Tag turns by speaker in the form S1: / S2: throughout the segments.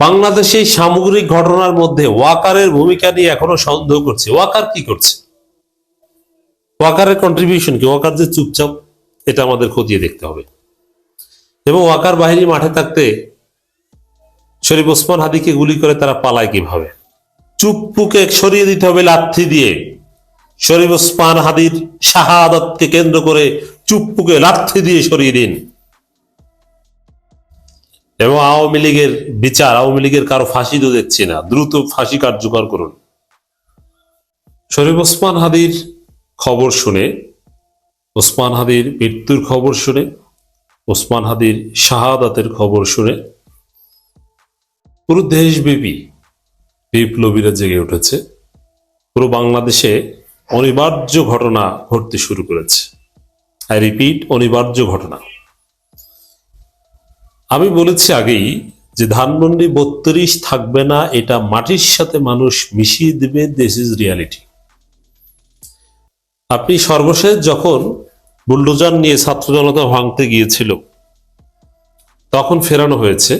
S1: বাংলাদেশে সামগ্রিক ঘটনার মধ্যে ওয়াকারের ভূমিকা নিয়ে এখনও সন্দেহ করছে। ওয়াকার কি করছে? ওয়াকারের কন্ট্রিবিউশন কি? ওয়াকার যে চুপচাপ, এটা আমাদের খতিয়ে দেখতে হবে। এবং ওয়াকার বাহিনী মাঠে থাকতে শরীফ ওসমান হাদিকে গুলি করে তারা পালায় কীভাবে? চুপ্পুকে সরিয়ে দিতে হবে লাথি দিয়ে। শরীফ ওসমান হাদির শাহাদতকে কেন্দ্র করে চুপ্পুকে লাথি দিয়ে সরিয়ে দিন। এবং আওয়ামী লীগের বিচার, আওয়ামী লীগের কারও ফাঁসি তো দেখছি না। দ্রুত ফাঁসি কার্যকর করুন। শরীফ ওসমান হাদির খবর শুনে, ওসমান হাদির মৃত্যুর খবর শুনে, ওসমান হাদির শাহাদাতের খবর শুনে পুরো দেশব্যাপী বিপ্লবীরা জেগে উঠেছে। পুরো বাংলাদেশে অনিবার্য ঘটনা ঘটতে শুরু করেছে। আই রিপিট অনিবার্য ঘটনা। আমি বলেছি আগেই যে ধানমন্ডি বত্রিশ থাকবে না, এটা মাটির সাথে মানুষ মিশিয়ে দেবে দিস ইজ রিয়ালিটি আপনি সর্বশেষ যখন বুলডোজার নিয়ে ছাত্র জনতা ভাঙতে গিয়েছিল, তখন ফেরানো হয়েছে।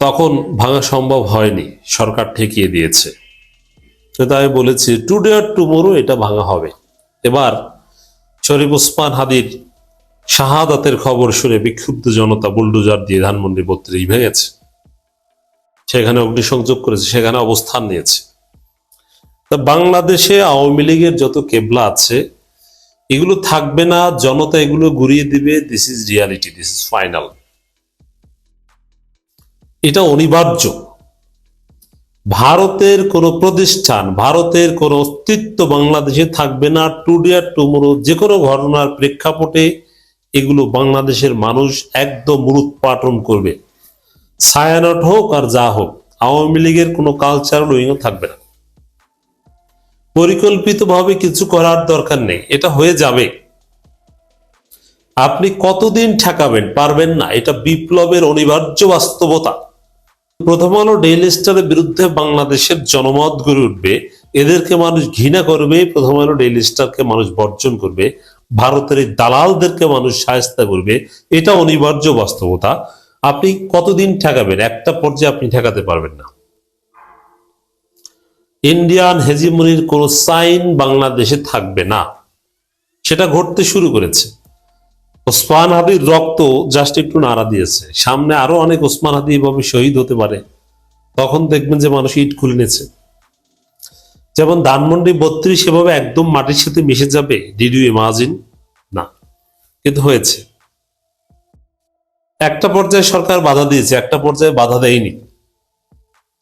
S1: তখন ভাঙা সম্ভব হয়নি, সরকার ঠেকিয়ে দিয়েছে। তাই বলেছি টুডে আর টুমোরো এটা ভাঙা হবে। এবার শরীফ ওসমান হাদির শাহাদাতের খবর শুনে বিক্ষুব্ধ জনতা বুলডোজার দিয়ে ধানমন্ডি বত্রিশ ভেঙেছে। সেখানে অগ্নিসংযোগ করেছে, সেখানে অবস্থান নিয়েছে। তা বাংলাদেশে আওয়ামী লীগের যত কেবলা আছে, এগুলো থাকবে না, জনতা এগুলো ঘুরিয়ে দিবে this is reality this is final এটা অনিবার্য। ভারতের কোন প্রতিষ্ঠান, ভারতের কোন অস্তিত্ব বাংলাদেশে থাকবে না। টুডে আর টুমোরো যে কোনো ঘটনার প্রেক্ষাপটে এগুলো বাংলাদেশের মানুষ একদম মূলোৎপাটন করবে। ছায়ানট হোক আর যা হোক, আওয়ামী লীগের কোনো কালচার উইংও থাকবে না। পরিকল্পিতভাবে কিছু করার দরকার নেই, এটা হয়ে যাবে। আপনি কতদিন ঠেকাবেন পারবেন না, এটা বিপ্লবের অনিবার্য বাস্তবতা। প্রথম আলো ডেইলি স্টারের বিরুদ্ধে বাংলাদেশের জনমত গড়ে উঠবে, এদেরকে মানুষ ঘৃণা করবে, প্রথম আলো ডেইলি স্টারকে মানুষ বর্জন করবে। ভারতের দালালদেরকে মানুষ সায়স্তা করবে, এটা অনিবার্য বাস্তবতা। আপনি কতদিন ঠেকাবেন? একটা পর্যায়ে আপনি ঠেকাতে পারবেন না। ইন্ডিয়ান হেজিমনির কোন সাইন বাংলাদেশে থাকবে না। সেটা ঘটতে শুরু করেছে। ওসমান হাদির রক্ত জাস্ট একটু নাড়া দিয়েছে। সামনে আরও অনেক ওসমান হাদি এভাবে শহীদ হতে পারে। তখন দেখবেন যে মানুষ ইট খুলে নিয়েছে। যেমন ধানমন্ডি বত্রিশ এভাবে একদম মাটির সাথে মিশে যাবে ডিড ইউ ইমাজিন না, কিন্তু হয়েছে। একটা পর্যায়ে সরকার বাধা দিয়েছে, একটা পর্যায়ে বাধা দেয়নি।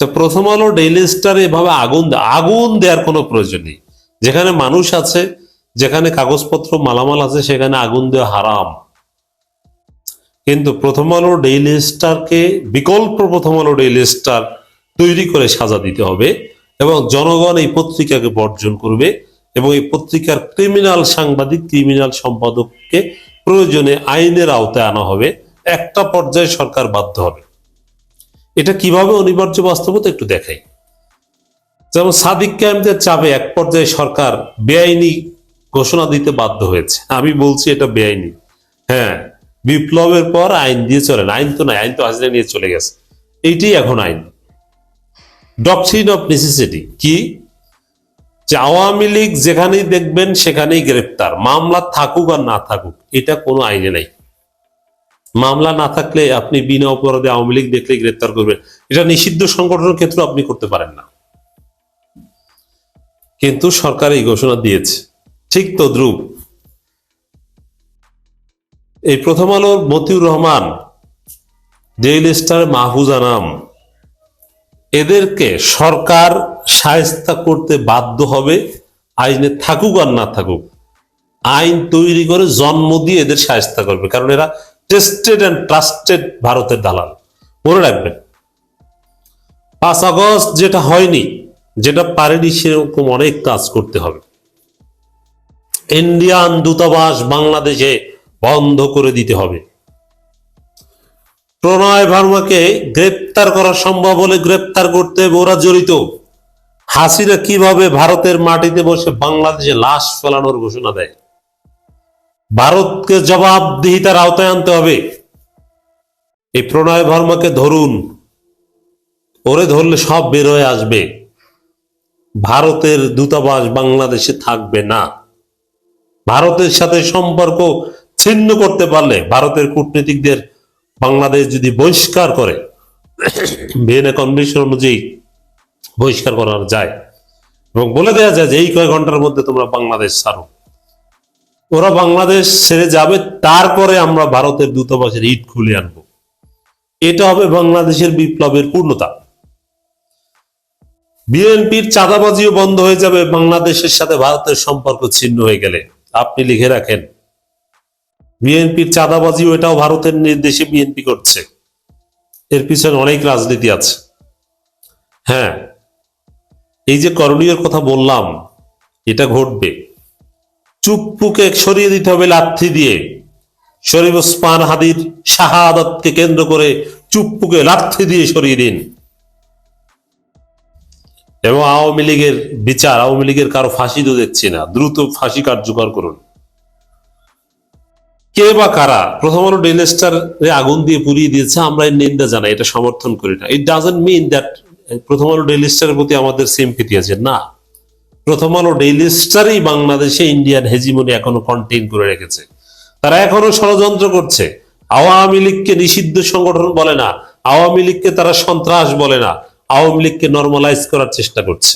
S1: তো প্রথম আলো ডেইলি স্টার এভাবে আগুন আগুন দেওয়ার কোনো প্রয়োজন নেই। যেখানে মানুষ আছে, যেখানে কাগজপত্র মালামাল আছে, সেখানে আগুন দেওয়া হারাম। কিন্তু প্রথম আলো ডেইলি স্টারকে বিকল্প প্রথম আলো ডেইলি স্টার তৈরি করে সাজা দিতে হবে। এবং জনগণ এই পত্রিকাকে বর্জন করবে এবং এই পত্রিকার ক্রিমিনাল সাংবাদিক ক্রিমিনাল সম্পাদককে প্রয়োজনে আইনের আওতায় আনা হবে। একটা পর্যায়ে সরকার বাধ্য হবে। এটা কীভাবে অনিবার্য বাস্তবতা একটু দেখাই। যেমন সাদিক ক্যাম্পদের চাপে এক পর্যায়ে সরকার বেআইনি ঘোষণা দিতে বাধ্য হয়েছে। আমি বলছি এটা বেআইনি। হ্যাঁ বিপ্লবের পর আইন দিয়ে চলেন আইন তো নাই, আইন তো হাজিরা নিয়ে চলে গেছে। এইটাই এখন আইন। ডকট্রিন অফ নেসেসিটি কি? যে আওয়ামী লীগ যেখানেই দেখবেন সেখানেই গ্রেপ্তার। মামলা থাকুক আর না থাকুক, এটা কোনো আইনে নাই। মামলা না থাকলে আপনি বিনা অপরাধে আওয়ামী লীগ দেখলে গ্রেপ্তার করবেন। এটা নিষিদ্ধ সংগঠনের ক্ষেত্রে আপনি করতে পারেন না। কিন্তু সরকার এই ঘোষণা দিয়েছে। ঠিক তো ধ্রুব এই প্রথম আলোর মতিউর রহমান ডেইলি স্টার মাহফুজ আনাম এদেরকে সরকার সায়স্তা করতে বাধ্য হবে, আইনে থাকুক আর না থাকুক, আইন তৈরি করে জন্ম দিয়ে এদের সায়স্তা করবে, কারণ এরা টেস্টেড অ্যান্ড ট্রাস্টেড ভারতের দালাল। মনে রাখবেন, পাঁচ আগস্ট যেটা হয়নি, যেটা পারেনি সেরকম অনেক কাজ করতে হবে। ইন্ডিয়ান দূতাবাস বাংলাদেশে বন্ধ করে দিতে হবে। প্রণয় ভার্মাকে গ্রেপ্তার করা সম্ভব হলে গ্রেপ্তার করতে ওরা জড়িত। হাসিনা কীভাবে ভারতের মাটিতে বসে বাংলাদেশে লাশ ফেলানোর ঘোষণা দেয়? ভারতকে জবাবদিহিতার আওতায় আনতে হবে। এই প্রণয় ভার্মাকে ধরুন। ওরে ধরলে সব বের হয়ে আসবে। ভারতের দূতাবাস বাংলাদেশে থাকবে না। ভারতের সাথে সম্পর্ক ছিন্ন করতে পারলে ভারতের কূটনীতিকদের বাংলাদেশ যদি বহিষ্কার করে, ভিয়েনা কনভেনশন অনুযায়ী বহিষ্কার করা যায়, এবং বলে দেওয়া যায় যে এই কয়েক ঘণ্টার মধ্যে তোমরা বাংলাদেশ ছাড়ো। ওরা বাংলাদেশ ছেড়ে যাবে, তারপরে আমরা ভারতের দূতাবাসের ইট খুলে আনব। এটা হবে বাংলাদেশের বিপ্লবের পূর্ণতা। বিএনপির চাঁদাবাজিও বন্ধ হয়ে যাবে, বাংলাদেশের সাথে ভারতের সম্পর্ক ছিন্ন হয়ে গেলে। আপনি লিখে রাখেন বিএনপির চাঁদাবাজিও এটাও ভারতের নির্দেশে বিএনপি করছে। এর পিছনে অনেক রাজনীতি আছে। হ্যাঁ এই যে করণীয় কথা বললাম, এটা ঘটবে। চুপ্পুকে সরিয়ে দিতে হবে লাথি দিয়ে। শরীফ ওসমান হাদির শাহাদতকে কেন্দ্র করে চুপ্পুকে লাথি দিয়ে সরিয়ে দিন। এবং আওয়ামী লীগের বিচার, আওয়ামী লীগের কারও ফাঁসি তো দেখছি না। দ্রুত ফাঁসি কার্যকর করুন। কে বা কারা প্রথম আলো ডেইলি আগুন দিয়ে পুড়িয়ে দিয়েছে, আমরা এর নিন্দা জানাই, এটা সমর্থন করি না। ইট ডাজেন্ট মিন দ্যাট প্রথম আলো ডেইলি প্রতি আমাদের সিম্পিতি আছে, না। প্রথম আলো ডেইলি স্টারই বাংলাদেশে ইন্ডিয়ান হেজিমনি এখনও কন্টেইন করে রেখেছে। তারা এখনও ষড়যন্ত্র করছে। আওয়ামী লীগকে নিষিদ্ধ সংগঠন বলে না, আওয়ামী লীগকে তারা সন্ত্রাস বলে না, আওয়ামী লীগকে নর্মালাইজ করার চেষ্টা করছে।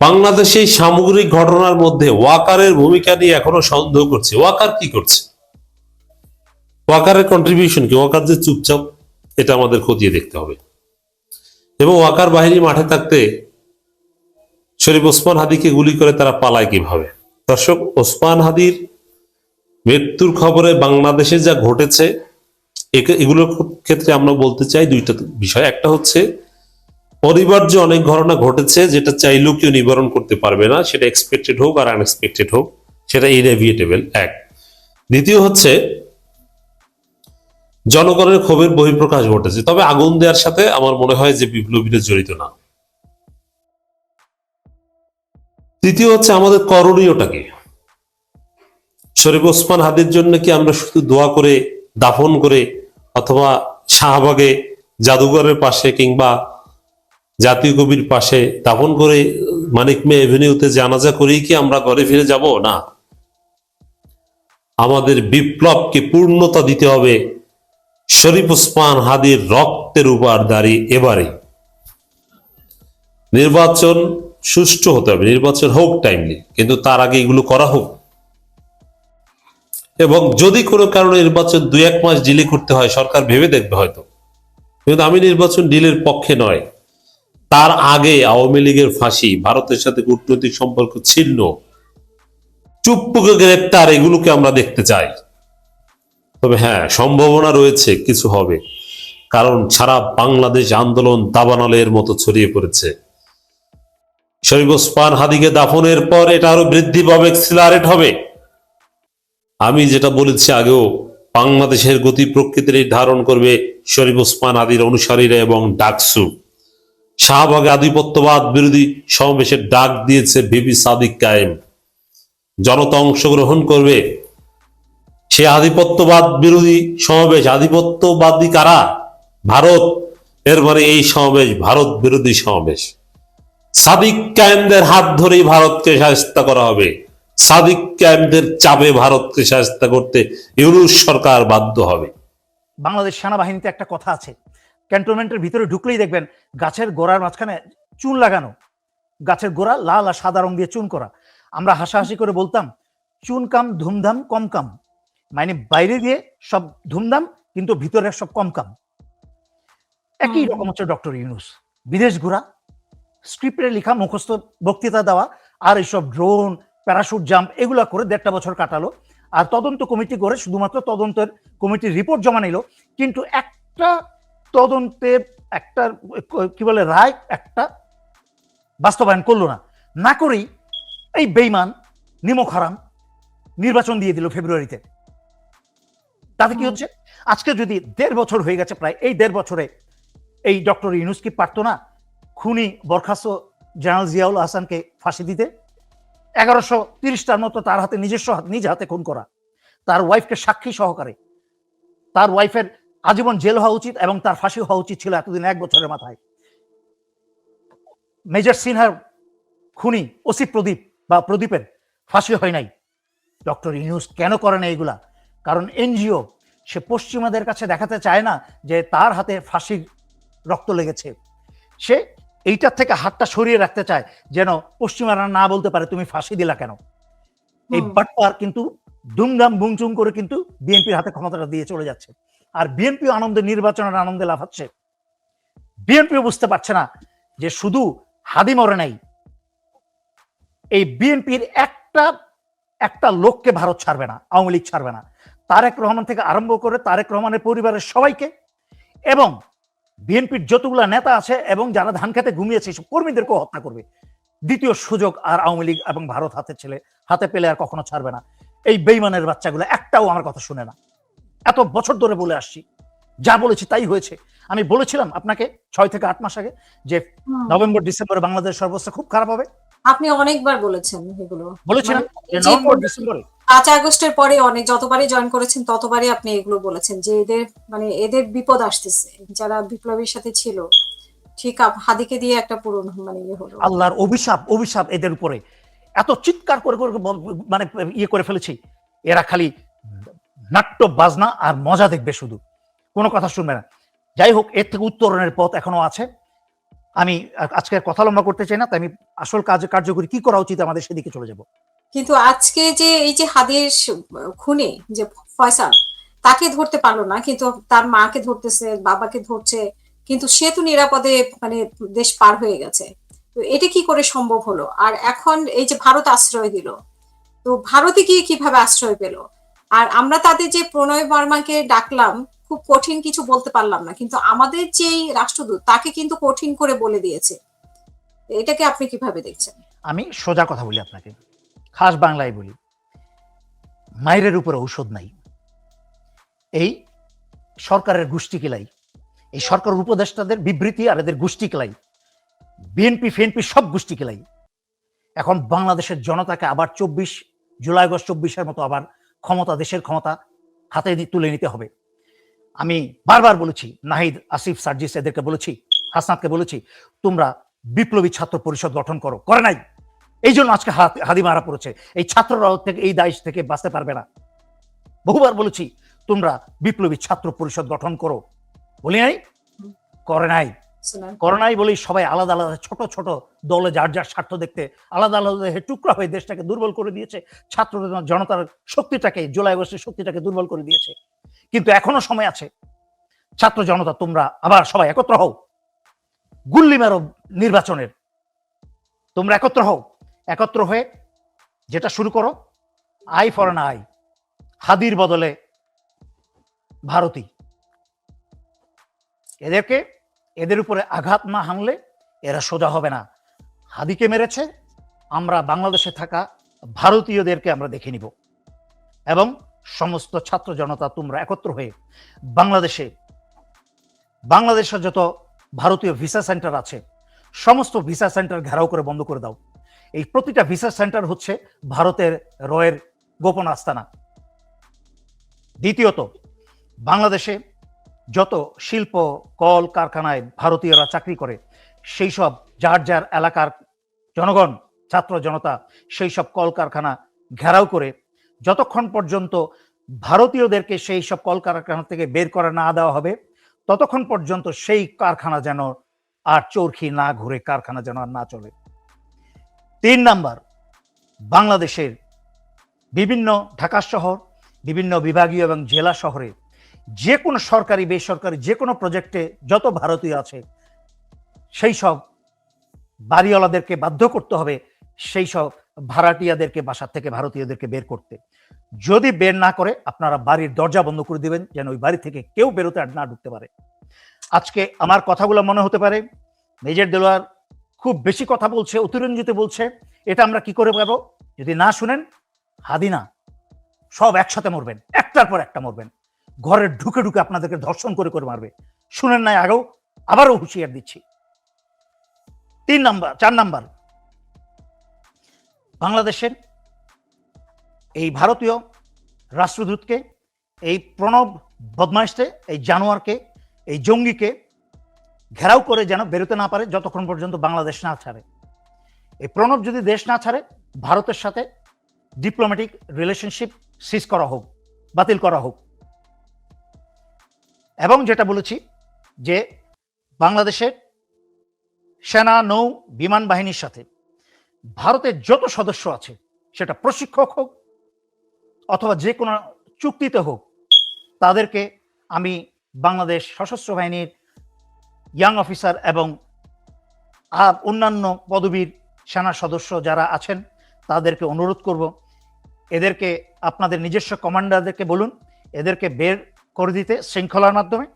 S1: বাংলাদেশে সামগ্রিক ঘটনার মধ্যে ওয়াকারের ভূমিকা নিয়ে এখনও সন্দেহ করছে। ওয়াকার কি করছে? ওয়াকারের কন্ট্রিবিউশন কি? ওয়াকার যে চুপচাপ, এটা আমাদের খতিয়ে দেখতে হবে। এবং ওয়াকার বাহিনী মাঠে থাকতে শরীফ ওসমান হাদিকে গুলি করে তারা পালায় কীভাবে? দর্শক, ওসমান হাদির মৃত্যুর খবরে বাংলাদেশে যা ঘটেছে এগুলোর ক্ষেত্রে আমরা বলতে চাই দুইটা বিষয়। একটা হচ্ছে অনিবার্য অনেক ঘটনা ঘটেছে, যেটা চাইলেও কেউ নিবারণ করতে পারবে না। সেটা এক্সপেক্টেড হোক আর আনএক্সপেক্টেড হোক, সেটা ইনএভিয়েটেবল এক। দ্বিতীয় হচ্ছে, জনগণের ক্ষোভের বহিঃপ্রকাশ ঘটেছে। তবে আগুন দেওয়ার সাথে আমার মনে হয় যে বিপ্লবীরা জড়িত না। তৃতীয় হচ্ছে আমাদের করণীয়টা কি শরীফ ওসমান হাদির জন্য কি আমরা শুধু দোয়া করে, দাফন করে, অথবা শাহবাগে জাদুঘরের পাশে কিংবা জাতীয় কবির পাশে দাফন করে মানিক মে এভিনিউতে জানাজা করেই কি আমরা ঘরে ফিরে যাব? না। আমাদের বিপ্লবকে পূর্ণতা দিতে হবে শরীফ ওসমান হাদির রক্তের উপর দাঁড়িয়ে এবারে। নির্বাচন সুষ্ঠু হতে হবে, নির্বাচন হোক টাইমলি কিন্তু তার আগে এগুলো করা হোক। এবং যদি কোনো কারণে নির্বাচন দুই এক মাস ডিলে করতে হয়, সরকার ভেবে দেখবে হয়তো। কিন্তু আমি নির্বাচন ডিলের পক্ষে নয়। তার আগে আওয়ামী লীগের ফাঁসি, ভারতের সাথে কূটনৈতিক সম্পর্ক ছিন্ন। চুপ্পুকে গ্রেপ্তার, এগুলোকে আমরা দেখতে চাই। তবে হ্যাঁ সম্ভাবনা রয়েছে, কিছু হবে। কারণ সারা বাংলাদেশ আন্দোলন দাবানলের মতো ছড়িয়ে পড়েছে। শরীফ ওসমান হাদিকে দাফনের পর এটা আরও বৃদ্ধি পাবে এক্সিলারেট হবে। আমি যেটা বলেছি আগেও, বাংলাদেশের গতি প্রকৃতির ধারণ করবে শরীফ ওসমান আদির অনুসারীরা এবং ডাকসু। শাহবাগে আধিপত্যবাদ বিরোধী সমাবেশের ডাক দিয়েছে বিবি সাদিক কায়েম। জনতা অংশগ্রহণ করবে। সে আধিপত্যবাদ বিরোধী সমাবেশ আধিপত্যবাদী কারা? ভারত। এর এই সমাবেশ ভারত বিরোধী সমাবেশ। সাদিক কায়েমদের হাত ধরেই ভারতকে সাহায্য করা হবে। সাদিক কায়েমদের চাপে ভারতকে সাহায্য করতে ইউরোপ সরকার বাধ্য হবে।
S2: বাংলাদেশ সেনাবাহিনীতে একটা কথা আছে। ক্যান্টনমেন্টের ভিতরে ঢুকলেই দেখবেন গাছের গোড়ার মাঝখানে চুন লাগানো। গাছের গোড়া লাল আর সাদা রং দিয়ে চুন করা। আমরা হাসাহাসি করে বলতাম চুন কাম ধুমধাম কম কাম। মানে বাইরে দিয়ে সব ধুমধাম কিন্তু ভিতরে সব কম কাম। একই রকম হচ্ছে ডক্টর ইউনুস। বিদেশ ঘোরা স্ক্রিপ্টে লেখা মুখস্থ বক্তৃতা দেওয়া আর এইসব ড্রোন প্যারাশুট জাম্প এগুলা করে দেড়টা বছর কাটালো। আর তদন্ত কমিটি করে শুধুমাত্র তদন্তের কমিটির রিপোর্ট জমা নিল। কিন্তু একটা তদন্তের একটা কি বলে রায় একটা বাস্তবায়ন করল না। না করেই এই বেইমান নিমক হারাম নির্বাচন দিয়ে দিল ফেব্রুয়ারিতে। তাতে কি হচ্ছে? আজকে যদি দেড় বছর হয়ে গেছে প্রায় এই দেড় বছরে এই ডক্টর ইউনুস কি পারতো না খুনি বরখাস্ত জেনারেল জিয়াউল হাসানকে ফাঁসি দিতে? এগারোশো তিরিশটার মতো তার হাতে নিজস্ব নিজ হাতে খুন করা। তার ওয়াইফকে সাক্ষী সহকারে। তার ওয়াইফের আজীবন জেল হওয়া উচিত এবং তার ফাঁসি হওয়া উচিত ছিল এতদিন এক বছরের মাথায়। মেজর সিনহার খুনি ওসি প্রদীপ বা প্রদীপের ফাঁসি হয় নাই। ডক্টর ইউনুস কেন করে না এগুলা? কারণ এনজিও সে পশ্চিমাদের কাছে দেখাতে চায় না যে তার হাতে ফাঁসির রক্ত লেগেছে। সে এইটার থেকে হাতটা সরিয়ে রাখতে চায় যেন পশ্চিমারা না বলতে পারে তুমি ফাঁসি দিলা কেন? এই। বাটপার কিন্তু দুমদাম বুংচুং করে কিন্তু বিএনপির হাতে ক্ষমতাটা দিয়ে চলে যাচ্ছে। আর বিএনপি আনন্দে নির্বাচনের আনন্দে লাফাচ্ছে বিএনপিও বুঝতে পারছে না যে শুধু হাদি মরে নাই, এই বিএনপির একটা একটা লোককে ভারত ছাড়বে না, আওয়ামী লীগ ছাড়বে না। তারেক রহমান থেকে আরম্ভ করে তারেক রহমানের পরিবারের সবাইকে এবং বিএনপির যতগুলা নেতা আছে এবং যারা ধান খেতে ঘুমিয়েছে সব কর্মীদেরকেও হত্যা করবে। দ্বিতীয় সুযোগ আর আওয়ামী লীগ এবং ভারত হাতে ছেলে, হাতে পেলে আর কখনো ছাড়বে না। এই বেইমানের বাচ্চাগুলো একটাও আমার কথা শুনে না। এত বছর ধরে বলে আসছি। যা বলেছি তাই হয়েছে। আমি বলেছিলাম আপনাকে ছয় থেকে আট মাস আগে যে নভেম্বর ডিসেম্বরে বাংলাদেশ সর্বস্থা খুব খারাপ হবে।
S3: আপনি অনেকবার বলেছেন এগুলো।
S2: বলেছিলাম
S3: মানে
S2: নভেম্বর ডিসেম্বরে।
S3: পাঁচ আগস্টের পরে অনেক যতবারই জয়েন করেছেন ততবারই আপনি এগুলো বলেছেন যে এদের মানে এদের বিপদ আসতেছে। যারা বিপ্লবীর সাথে ছিল ঠিক হাদিকে দিয়ে একটা পূরণ মানে ইয়ে হলো।
S2: আল্লাহর অভিশাপ অভিশাপ এদের উপরে। এত চিৎকার করে করে মানে ইয়ে করে ফেলেছি। এরা খালি নাট্য, বাজনা আর মজা দেখবে শুধু। কোনো কথা শুনবে না। যাই হোক, এর থেকে উত্তরণের পথ এখনও আছে। আমি আজকে কথা লম্বা করতে চাই না, তাই আমি আসল কাজ কার্যকরী কি করা উচিত আমাদের সেদিকে চলে যাব।
S3: কিন্তু আজকে যে এই যে হাদির খুনি যে ফয়সাল, তাকে ধরতে পারল না, কিন্তু তার মাকে ধরতেছে, বাবাকে ধরছে, কিন্তু সে তো নিরাপদে মানে দেশ পার হয়ে গেছে। তো এটা কি করে সম্ভব হলো? আর এখন এই যে ভারত আশ্রয় দিল, তো ভারতে গিয়ে কীভাবে আশ্রয় পেল? আর আমরা তাদের যে প্রণয় বর্মাকে ডাকলাম, খুব কঠিন কিছু বলতে পারলাম না, কিন্তু আমাদের যেই রাষ্ট্রদূত তাকে কিন্তু কঠিন করে বলে দিয়েছে। এটাকে আপনি কীভাবে দেখছেন?
S2: আমি সোজা কথা বলি আপনাকে, খাস বাংলায় বলি। মায়ের উপরে ঔষধ নাই। এই সরকারের গোষ্ঠী কিলাই এই সরকার উপদেষ্টাদের বিবৃতি আর এদের গোষ্ঠী কিলাই বিএনপি, ফিএনপি সব গোষ্ঠী কিলাই এখন বাংলাদেশের জনতাকে আবার চব্বিশ, জুলাই, আগস্ট চব্বিশের মতো আবার ক্ষমতা দেশের ক্ষমতা হাতে তুলে নিতে হবে। আমি বারবার বলেছি নাহিদ আসিফ সার্জিস এদেরকে বলেছি হাসনাতকে বলেছি তোমরা বিপ্লবী ছাত্র পরিষদ গঠন করো। করে নাই। এই জন্য আজকে হাদি মারা পড়েছে। এই ছাত্ররাও থেকে এই দায়িত্ব থেকে বাঁচতে পারবে না। বহুবার বলেছি তোমরা বিপ্লবী ছাত্র পরিষদ গঠন করো। বলি নাই? করে নাই।
S3: শুনেন।
S2: করে নাই বলেই সবাই আলাদা আলাদা, ছোট ছোট দলে যার যার স্বার্থ দেখতে আলাদা আলাদা টুকরা হয়ে দেশটাকে দুর্বল করে দিয়েছে ছাত্র জনতার শক্তিটাকে, জুলাই আগস্টের শক্তিটাকে দুর্বল করে দিয়েছে। কিন্তু এখনও সময় আছে। ছাত্র জনতা, তোমরা আবার সবাই একত্র হও। গুল্লি মারো নির্বাচনের। তোমরা একত্র হও। একত্র হয়ে যেটা শুরু করো, আই ফর না আই, হাদির বদলে ভারতী এদেরকে এদের উপরে আঘাত না হানলে এরা সোজা হবে না। হাদিকে মেরেছে, আমরা বাংলাদেশে থাকা ভারতীয়দেরকে আমরা দেখে নিব। এবং সমস্ত ছাত্র জনতা, তোমরা একত্র হয়ে বাংলাদেশে বাংলাদেশে যত ভারতীয় ভিসা সেন্টার আছে, সমস্ত ভিসা সেন্টার ঘেরাও করে বন্ধ করে দাও। এই প্রতিটা ভিসা সেন্টার হচ্ছে ভারতের রয়ের গোপন আস্তানা। দ্বিতীয়ত, বাংলাদেশে যত শিল্প, কল, কারখানায় ভারতীয়রা চাকরি করে, সেই সব যার যার এলাকার জনগণ, ছাত্র জনতা, সেই সব কল কারখানা ঘেরাও করে, যতক্ষণ পর্যন্ত ভারতীয়দেরকে সেই সব কল কারখানা থেকে বের করে না দেওয়া হবে, ততক্ষণ পর্যন্ত সেই কারখানা যেন আর চরখি না ঘুরে, কারখানা যেন আর না চলে। তিন নাম্বার, বাংলাদেশের বিভিন্ন ঢাকা শহর, বিভিন্ন বিভাগীয় এবং জেলা শহরে যে কোনো সরকারি, বেসরকারি যে কোনো প্রজেক্টে যত ভারতীয় আছে, সেই সব বাড়িওয়ালাদেরকে বাধ্য করতে হবে, সেই সব ভাড়াটিয়াদেরকে, বাসার থেকে ভারতীয়দেরকে বের করতে। যদি বের না করে, আপনারা বাড়ির দরজা বন্ধ করে দিবেন, যেন ওই বাড়ি থেকে কেউ বেরোতে আর না ঢুকতে পারে। আজকে আমার কথাগুলো মনে হতে পারে, মেজর দেলোয়ার খুব বেশি কথা বলছে, অতিরঞ্জিত বলছে, এটা আমরা কি করে পাবো? যদি না শুনেন হাদিনা সব একসাথে মরবেন, একটার পর একটা মরবেন। ঘরে ঢুকে ঢুকে আপনাদেরকে ধর্ষণ করে করে মারবে। শুনেন নাই আগেও, আবারও হুঁশিয়ার দিচ্ছি। তিন নাম্বার, চার নাম্বার। বাংলাদেশের এই ভারতীয় রাষ্ট্রদূতকে, এই প্রণব বদমাইশকে, এই জানোয়ারকে, এই জঙ্গিকে ঘেরাও করে যেন বেরোতে না পারে যতক্ষণ পর্যন্ত বাংলাদেশ না ছাড়ে। এই প্রণব যদি দেশ না ছাড়ে, ভারতের সাথে ডিপ্লোম্যাটিক রিলেশনশিপ সিজ করা হোক, বাতিল করা হোক। এবং যেটা বলেছি যে বাংলাদেশের সেনা, নৌ, বিমান বাহিনীর সাথে ভারতের যত সদস্য আছে, সেটা প্রশিক্ষক হোক অথবা যে কোনো চুক্তিতে হোক, তাদেরকে আমি বাংলাদেশ সশস্ত্র বাহিনীর ইয়াং অফিসার এবং আর অন্যান্য পদবীর সেনা সদস্য যারা আছেন, তাদেরকে অনুরোধ করব। এদেরকে আপনাদের নিজস্ব কমান্ডারদেরকে বলুন। এদেরকে বের করে দিতে শৃঙ্খলার মাধ্যমে।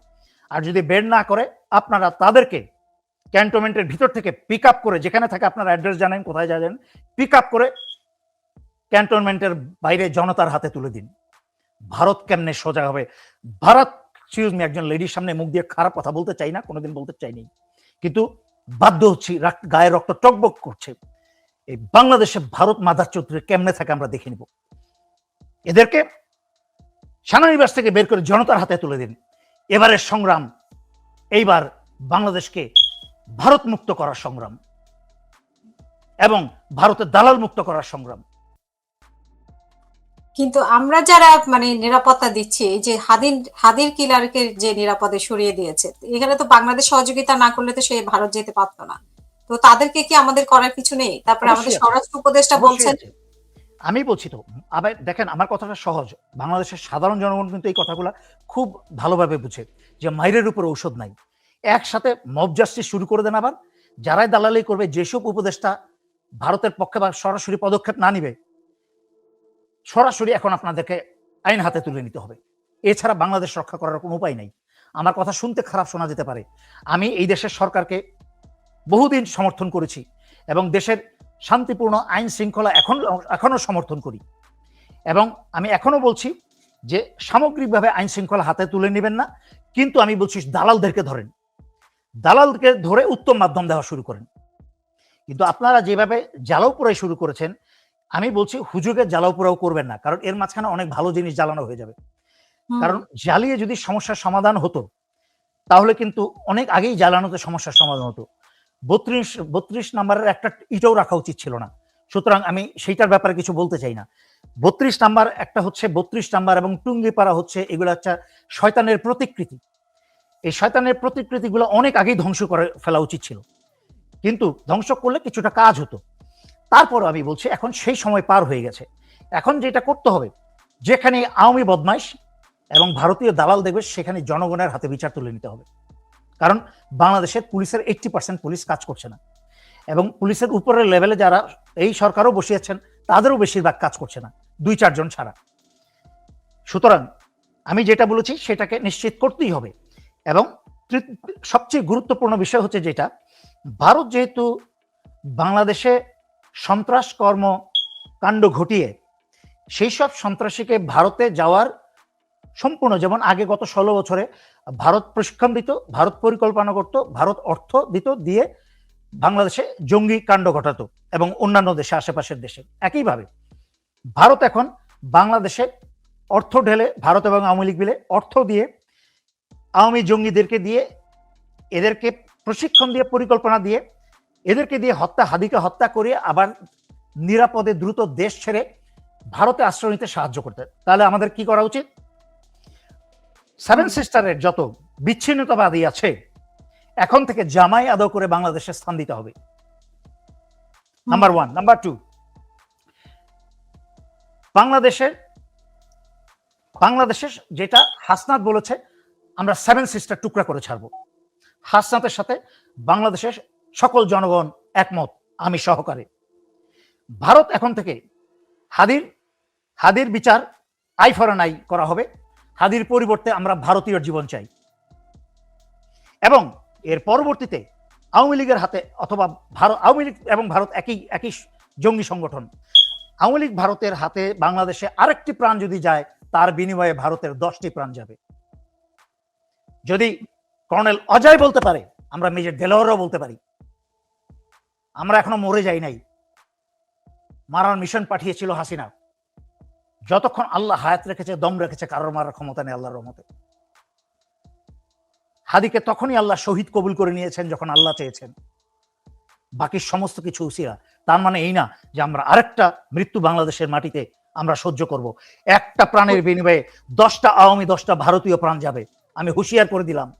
S2: আর যদি বের না করে, আপনারা তাদেরকে ক্যান্টনমেন্টের ভিতর থেকে পিক আপ করে, যেখানে থাকে আপনারা অ্যাড্রেস জানেন, কোথায় যাবেন পিক আপ করে ক্যান্টনমেন্টের বাইরে জনতার হাতে তুলে দিন। ভারত কেমনে সোজা হবে? ভারত এক্সকিউজ একজন লেডির সামনে মুখ দিয়ে খারাপ কথা বলতে চাই না, কোনোদিন বলতে চাইনি। কিন্তু বাধ্য হচ্ছি গায়ে রক্ত টকবক করছে। এই বাংলাদেশে ভারত মাদার চৌধুরী কেমনে থাকে আমরা দেখে নিব। এদেরকে সেনানিবাস থেকে বের করে জনতার হাতে তুলে দিন। এবারের সংগ্রাম এইবার বাংলাদেশকে ভারত মুক্ত করার সংগ্রাম এবং ভারতের দালাল মুক্ত করার সংগ্রাম।
S3: কিন্তু আমরা যারা মানে নিরাপত্তা দিচ্ছি যে হাদির হাদির কিলারকে যে নিরাপদে সরিয়ে দিয়েছে এখানে তো বাংলাদেশ সহযোগিতা না করলে তো সে ভারত যেতে পারতো না। তো তাদেরকে কি আমাদের করার কিছু নেই? তারপরে আমাদের স্বরাষ্ট্র উপদেষ্টা বলছেন।
S2: আমি বলছি তো, আবার দেখেন আমার কথাটা সহজ। বাংলাদেশের সাধারণ জনগণ কিন্তু এই কথাগুলো খুব ভালোভাবে বুঝে যে মাইরের উপর ঔষধ নাই। একসাথে মব জাস্টিস শুরু করে দেন আবার। যারাই দালালি করবে, যেসব উপদেষ্টা ভারতের পক্ষে বা সরাসরি পদক্ষেপ না নিবে, সরাসরি এখন আপনাদেরকে আইন হাতে তুলে নিতে হবে। এছাড়া বাংলাদেশ রক্ষা করার কোনো উপায় নাই। আমার কথা শুনতে খারাপ শোনা যেতে পারে। আমি এই দেশের সরকারকে বহুদিন সমর্থন করেছি এবং দেশের শান্তিপূর্ণ আইন শৃঙ্খলা এখন এখনও সমর্থন করি। এবং আমি এখনও বলছি যে সামগ্রিকভাবে আইন শৃঙ্খলা হাতে তুলে নেবেন না কিন্তু আমি বলছি দালালদেরকে ধরেন। দালালকে ধরে উত্তম মাধ্যম দেওয়া শুরু করেন। কিন্তু আপনারা যেভাবে জ্বালাও পোড়াই শুরু করেছেন আমি বলছি হুজুগে জ্বালাও পোড়াও করবেন না কারণ এর মাঝখানে অনেক ভালো জিনিস জ্বালানো হয়ে যাবে। কারণ জ্বালিয়ে যদি সমস্যার সমাধান হতো তাহলে কিন্তু অনেক আগেই জ্বালানোতে সমস্যার সমাধান হতো। বত্রিশ বত্রিশ নাম্বারের একটা ইটাও রাখা উচিত ছিল না। সুতরাং আমি সেইটার ব্যাপারে কিছু বলতে চাই না। বত্রিশ নাম্বার একটা হচ্ছে বত্রিশ নাম্বার এবং টুঙ্গিপাড়া হচ্ছে এগুলো একটা শয়তানের প্রতিকৃতি। এই শয়তানের প্রতিকৃতিগুলো অনেক আগেই ধ্বংস করে ফেলা উচিত ছিল। কিন্তু ধ্বংস করলে কিছুটা কাজ হতো। তারপর আমি বলছি, এখন সেই সময় পার হয়ে গেছে। এখন যেটা করতে হবে, যেখানে আওয়ামী বদমাইশ এবং ভারতীয় দালাল দেখবে, সেখানে জনগণের হাতে বিচার তুলে নিতে হবে। কারণ বাংলাদেশের পুলিশের এইটটি পার্সেন্ট পুলিশ কাজ করছে না। এবং পুলিশের উপরের লেভেলে যারা এই সরকারও বসিয়েছেন, তাদেরও বেশিরভাগ কাজ করছে না, দুই চারজন ছাড়া। সুতরাং আমি যেটা বলেছি, সেটাকে নিশ্চিত করতেই হবে। এবং সবচেয়ে গুরুত্বপূর্ণ বিষয় হচ্ছে যেটা, ভারত যেহেতু বাংলাদেশে সন্ত্রাস কর্ম কাণ্ড ঘটিয়ে, সেই সব সন্ত্রাসীকে ভারতে যাওয়ার সম্পূর্ণ যেমন আগে গত ষোলো বছরে ভারত প্রশিক্ষণ দিত ভারত পরিকল্পনা করত, ভারত অর্থ দিত, দিয়ে বাংলাদেশে জঙ্গি কাণ্ড ঘটাতো এবং অন্যান্য দেশে, আশেপাশের দেশে। একইভাবে ভারত এখন বাংলাদেশে অর্থ ঢেলে ভারত এবং আওয়ামী লীগ মিলে অর্থ দিয়ে আওয়ামী জঙ্গিদেরকে দিয়ে এদেরকে প্রশিক্ষণ দিয়ে, পরিকল্পনা দিয়ে এদেরকে দিয়ে হত্যা, হাদিকে হত্যা করে আবার নিরাপদে দ্রুত দেশ ছেড়ে ভারতে আশ্রয় নিতে সাহায্য করতে। তাহলে আমাদের কি করা উচিত? সেভেন সিস্টারের যত বিচ্ছিন্নতাবাদী আছে এখন থেকে জামাই আদৌ করে বাংলাদেশে স্থান দিতে হবে। নাম্বার ওয়ান নাম্বার টু বাংলাদেশের বাংলাদেশের যেটা হাসনাত বলেছে আমরা সেভেন সিস্টার টুকরা করে ছাড়বো। হাসনাতের সাথে বাংলাদেশের সকল জনগণ একমত আমি সহকারে। ভারত এখন থেকে হাদির হাদির বিচার আই ফর আই করা হবে। হাদির পরিবর্তে আমরা ভারতীয় জীবন চাই। এবং এর পরবর্তীতে আওয়ামী লীগের হাতে অথবা ভারত আওয়ামী লীগ এবং ভারত একই একই জঙ্গি সংগঠন। আওয়ামী লীগ ভারতের হাতে বাংলাদেশে আরেকটি প্রাণ যদি যায়, তার বিনিময়ে ভারতের দশটি প্রাণ যাবে। যদি কর্নেল অজয় বলতে পারে, আমরা মেজর দেলোয়ারও বলতে পারি। আমরা এখনও মরে যাই নাই। মারার মিশন পাঠিয়েছিল হাসিনা। যতক্ষণ আল্লাহ হায়াত রেখেছে, দম রেখেছে, কারোর মারার ক্ষমতা নেই আল্লাহর রহমতে। হাদিকে তখনই আল্লাহ শহীদ কবুল করে নিয়েছেন যখন আল্লাহ চেয়েছেন। বাকি সমস্ত কিছু উসিরা। তার মানে এই না যে আমরা আরেকটা মৃত্যু বাংলাদেশের মাটিতে আমরা সহ্য করব। একটা প্রাণের বিনিময়ে দশটা আওয়ামী, দশটা ভারতীয় প্রাণ যাবে। আমি হুঁশিয়ার করে দিলাম।